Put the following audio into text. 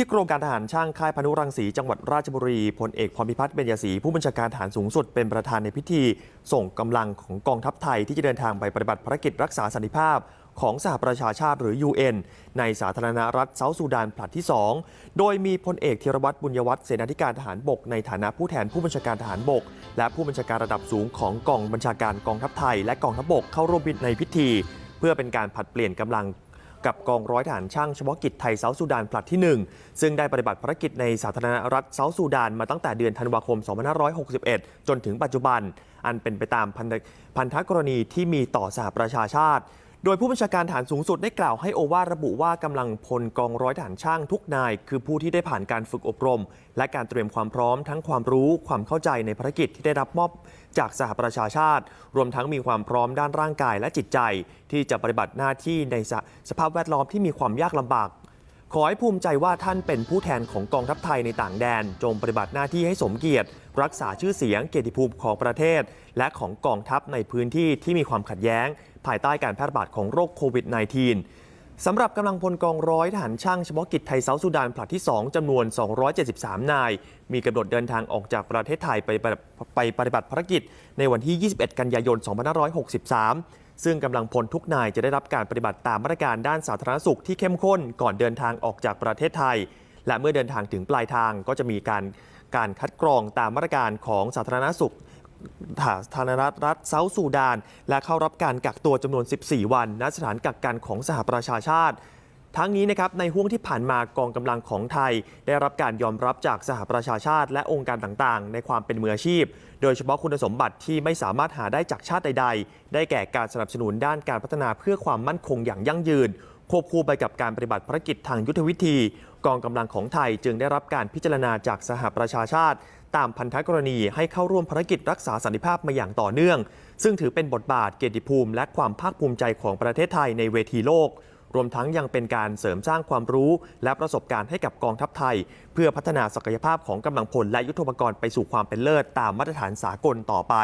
ที่โครงการทหารช่างค่ายพนุรังสีจังหวัดราชบุรีพลเอกพรพิพัฒน์เบญยศรีผู้บัญชาการทหารสูงสุดเป็นประธานในพิธี ส่งกำลังของกองทัพไทยที่จะเดินทางไปปฏิบัติภารกิจรักษาสันติภาพของสหประชาชาติหรือ UN ในสาธารณรัฐเซาท์ซูดานผลัดที่ 2 โดยมีพลเอกธีรวัตรบุญยวัฒน์เสนาธิการทหารบก ในฐานะผู้แทนผู้บัญชาการทหารบก และผู้บัญชาการระดับสูงของกองบัญชาการกองทัพไทย และกองทัพบกเข้าร่วมในพิธี เพื่อเป็นการผัดเปลี่ยนกำลัง กับกองร้อยทหารช่างเฉพาะกิจไทยเซาท์ซูดานผลัดที่ 1 ซึ่งได้ปฏิบัติภารกิจในสาธารณรัฐเซาท์ซูดานมาตั้งแต่เดือนธันวาคม 2561 จนถึงปัจจุบัน อันเป็นไปตามพันธพันธกรณีที่มีต่อสหประชาชาติ โดยผู้บัญชาการฐานสูงสุดได้กล่าวให้โอวาระบุว่ากำลังพลกองร้อยทหารช่างทุกนาย คือผู้ที่ได้ผ่านการฝึกอบรม และการเตรียมความพร้อมทั้งความรู้ความเข้าใจในภารกิจที่ได้รับมอบจากสหประชาชาติ รวมทั้งมีความพร้อมด้านร่างกายและจิตใจ ที่จะปฏิบัติหน้าที่ในสสภาพแวดล้อมที่มีความยากลำบาก ขอให้ภูมิใจว่าท่านเป็นผู้แทนของกองทัพไทยในต่างแดน จงปฏิบัติหน้าที่ให้สมเกียรติ รักษาชื่อเสียงเกียรติภูมิของประเทศ และของกองทัพในพื้นที่ที่มีความขัดแย้งภายใต้การแพร่ระบาดของโรคโควิด -19 สำหรับกำลังพลกองร้อยทหารช่างเฉพาะกิจไทยเซาท์ซูดานผลัดที่ 2จำนวน 273 นาย มีกำหนดเดินทางออกจากประเทศไทยไปไปปฏิบัติภารกิจ ในวันที่ 21 กันยายน 2563ซึ่งกำลังพลทุกนายจะได้รับการปฏิบัติตามมาตรการด้านสาธารณสุขที่เข้มข้นก่อนเดินทางออกจากประเทศไทย และเมื่อเดินทางถึงปลายทางก็จะมีการการคัดกรองตามมาตรการของสาธารณสุข สาธารณรัฐเซาท์ซูดาน และเข้ารับการกักตัวจำนวน 14 วัน ณ สถานกักกันของสหประชาชาติ ทั้งนี้นะครับในห่วงที่ผ่านมากองกำลังของไทย ได้รับการยอมรับจากสหประชาชาติ และองค์การต่างๆ ในความเป็นมืออาชีพ โดยเฉพาะคุณสมบัติที่ไม่สามารถหาได้จากชาติใดๆ ได้แก่การสนับสนุนด้านการพัฒนาเพื่อความมั่นคงอย่างยั่งยืน ควบคู่ไปกับการปฏิบัติภารกิจทางยุทธวิธี กองกำลังของไทยจึงได้รับการพิจารณาจากสหประชาชาติ ตามพันธกรณีให้เข้าร่วมภารกิจรักษาสันติภาพมาอย่างต่อเนื่อง ซึ่งถือเป็นบทบาทเกียรติภูมิ และความภาคภูมิใจของประเทศไทยในเวทีโลก รวมทั้งยังเป็นการเสริมสร้างความรู้ และประสบการณ์ให้กับกองทัพไทย เพื่อพัฒนาศักยภาพของกำลังพลและยุทโธปกรณ์ไปสู่ความเป็นเลิศตามมาตรฐานสากลต่อไป